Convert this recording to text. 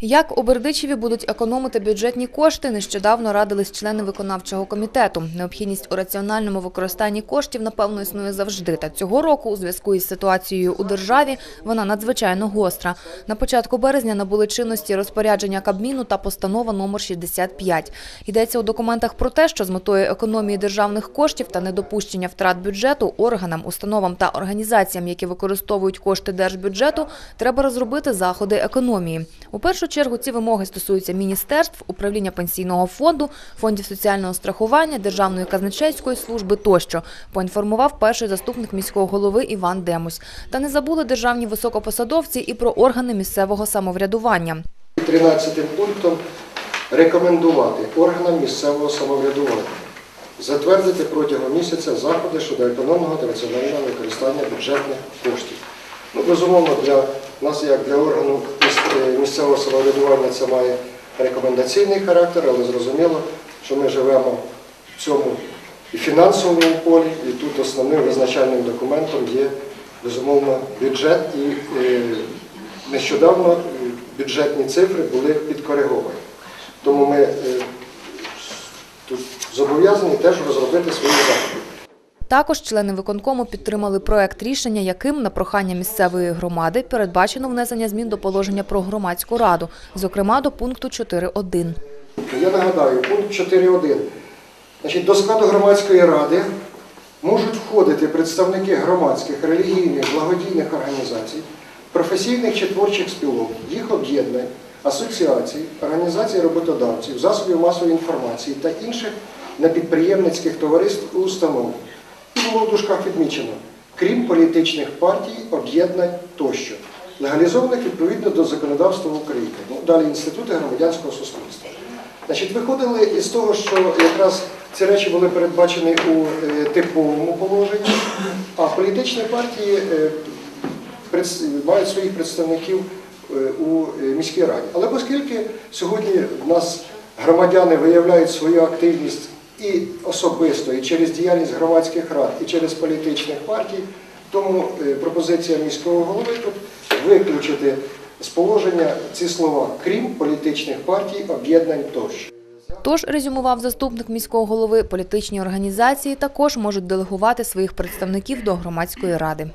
Як у Бердичеві будуть економити бюджетні кошти, нещодавно радились члени виконавчого комітету. Необхідність у раціональному використанні коштів, напевно, існує завжди. Та цього року, у зв'язку із ситуацією у державі, вона надзвичайно гостра. На початку березня набули чинності розпорядження Кабміну та постанова номер 65. Йдеться у документах про те, що з метою економії державних коштів та недопущення втрат бюджету органам, установам та організаціям, які використовують кошти держбюджету, треба розробити заходи економії. У першу чергу ці вимоги стосуються міністерств, управління пенсійного фонду, фондів соціального страхування, Державної казначейської служби тощо, поінформував перший заступник міського голови Іван Демусь. Та не забули державні високопосадовці і про органи місцевого самоврядування. 13 пунктом рекомендувати органам місцевого самоврядування затвердити протягом місяця заходи щодо економного та раціонального використання бюджетних коштів. Ну, безумовно, для нас, як для органу місцевого самоврядування, це має рекомендаційний характер, але зрозуміло, що ми живемо в цьому і фінансовому полі, і тут основним визначальним документом є, безумовно, бюджет і е, нещодавно е, бюджетні цифри були підкориговані. Тому ми е, тут зобов'язані теж розробити свої заходи. Також члени виконкому підтримали проект рішення, яким на прохання місцевої громади передбачено внесення змін до положення про громадську раду, зокрема до пункту 4.1. Я нагадаю, пункт 4.1. Значить, до складу громадської ради можуть входити представники громадських, релігійних, благодійних організацій, професійних чи творчих спілок, їх об'єднань, асоціацій, організацій роботодавців, засобів масової інформації та інших непідприємницьких товариств і установ. Було в дужках відмічено, крім політичних партій, об'єднань тощо, легалізованих відповідно до законодавства України. Ну, далі інститути громадянського суспільства. Значить, виходили із того, що якраз ці речі були передбачені у е, типовому положенні, а політичні партії е, мають своїх представників е, у міській раді. Але оскільки сьогодні в нас громадяни виявляють свою активність і особисто, і через діяльність громадських рад, і через політичних партій, тому е, пропозиція міського голови тут виключити з положення ці слова, крім політичних партій, об'єднань тощо. Тож, резюмував заступник міського голови, політичні організації також можуть делегувати своїх представників до громадської ради.